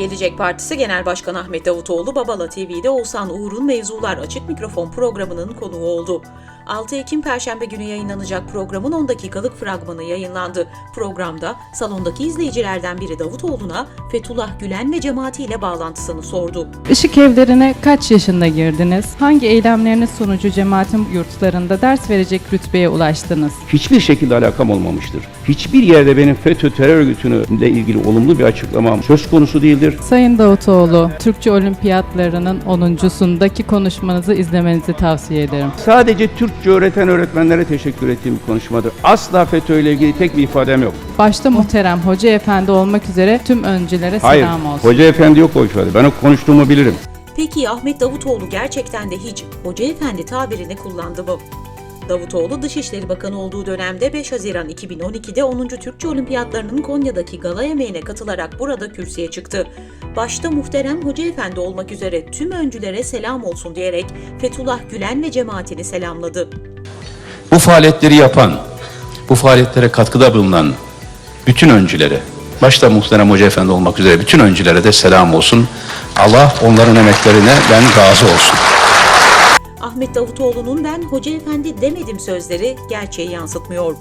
Gelecek Partisi Genel Başkanı Ahmet Davutoğlu Babala TV'de Oğuzhan Uğur'un Mevzular Açık Mikrofon programının konuğu oldu. 6 Ekim Perşembe günü yayınlanacak programın 10 dakikalık fragmanı yayınlandı. Programda salondaki izleyicilerden biri Davutoğlu'na Fethullah Gülen ve cemaatiyle bağlantısını sordu. Işık evlerine kaç yaşında girdiniz? Hangi eylemleriniz sonucu cemaatin yurtlarında ders verecek rütbeye ulaştınız? hiçbir şekilde alakam olmamıştır. Hiçbir yerde benim FETÖ terör örgütüyle ilgili olumlu bir açıklamam söz konusu değildir. Sayın Davutoğlu, Türkçe Olimpiyatlarının 10.sundaki konuşmanızı izlemenizi tavsiye ederim. Sadece Türkçe öğreten öğretmenlere teşekkür ettiğim bir konuşmadır. Asla FETÖ ile ilgili tek bir ifadem yok. Başta muhterem Hoca Efendi olmak üzere tüm öncülere Hayır, selam olsun. Hoca Efendi yok o ifade. Ben o konuştuğumu bilirim. Peki Ahmet Davutoğlu gerçekten de hiç Hoca Efendi tabirini kullandı mı? Davutoğlu Dışişleri Bakanı olduğu dönemde 5 Haziran 2012'de 10. Türkçe Olimpiyatlarının Konya'daki gala yemeğine katılarak burada kürsüye çıktı. Başta muhterem Hoca Efendi olmak üzere tüm öncülere selam olsun diyerek Fethullah Gülen ve cemaatini selamladı. Bu faaliyetleri yapan, bu faaliyetlere katkıda bulunan bütün öncülere, başta muhterem Hoca Efendi olmak üzere bütün öncülere de selam olsun. Allah onların emeklerine ben razı olsun. Ahmet Davutoğlu'nun ben Hoca Efendi demedim sözleri gerçeği yansıtmıyor.